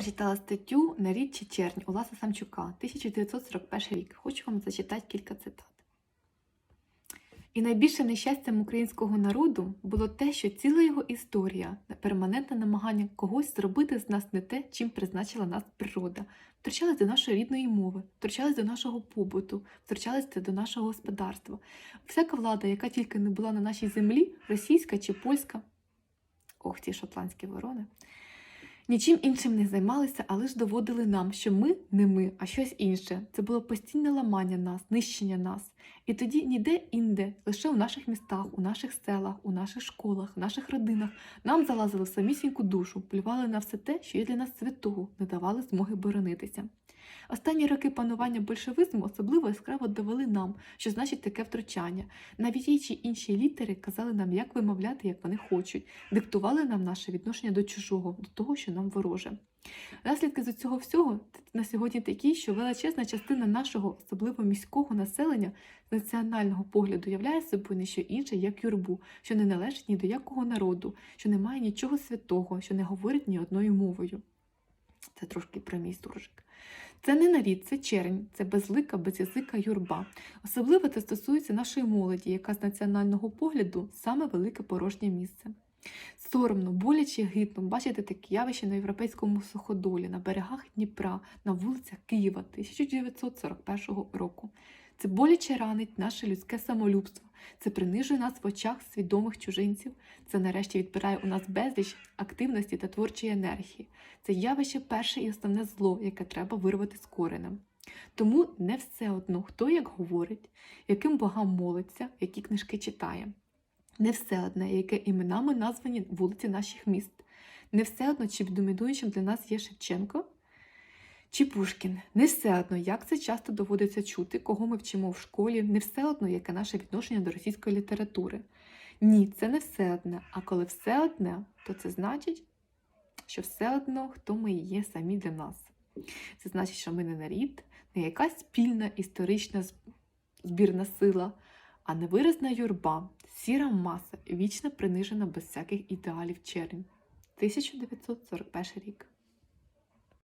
прочитала статтю на річчі чернь Оласа Самчука, 1941 рік. Хочу вам зачитати кілька цитат. І найбільшим нещастям українського народу було те, що ціла його історія перманентне намагання когось зробити з нас не те, чим призначила нас природа, втручалась до нашої рідної мови, втручалась до нашого побуту, втручалась до нашого господарства. Всяка влада, яка тільки не була на нашій землі, російська чи польська, ох, ці шотландські ворони, нічим іншим не займалися, але ж доводили нам, що ми не ми, а щось інше. Це було постійне ламання нас, нищення нас. І тоді ніде інде, лише у наших містах, у наших селах, у наших школах, в наших родинах нам залазили в самісіньку душу, плювали на все те, що є для нас святого, не давали змоги боронитися. Останні роки панування большевизму особливо яскраво довели нам, що значить таке втручання. Навіть ті чи інші літери казали нам, як вимовляти, як вони хочуть, диктували нам наше відношення до чужого, до того, що нам вороже. Наслідки з цього всього на сьогодні такі, що величезна частина нашого, особливо міського населення, з національного погляду являє собою не що інше, як юрбу, що не належить ні до якого народу, що не має нічого святого, що не говорить ні одною мовою. Це трошки про мій суржик. Це не нарід, це чернь, це безлика, безязика юрба. Особливо це стосується нашої молоді, яка з національного погляду саме велике порожнє місце. Соромно, боляче, гидно бачити таке явище на європейському суходолі, на берегах Дніпра, на вулицях Києва 1941 року. Це боляче ранить наше людське самолюбство, це принижує нас в очах свідомих чужинців, це нарешті відбирає у нас безліч активності та творчої енергії. Це явище перше і основне зло, яке треба вирвати з коренем. Тому не все одно, хто як говорить, яким богам молиться, які книжки читає. Не все одне, яке іменами названі вулиці наших міст. Не все одно, чи домінуючим для нас є Шевченко чи Пушкін. Не все одно, як це часто доводиться чути, кого ми вчимо в школі, не все одно, яке наше відношення до російської літератури. Ні, це не все одне. А коли все одне, то це значить, що все одно, хто ми є самі для нас. Це значить, що ми не нарід, не якась спільна історична збірна сила, а невиразна юрба, сіра маса, вічно принижена без всяких ідеалів чернь. 1941 рік.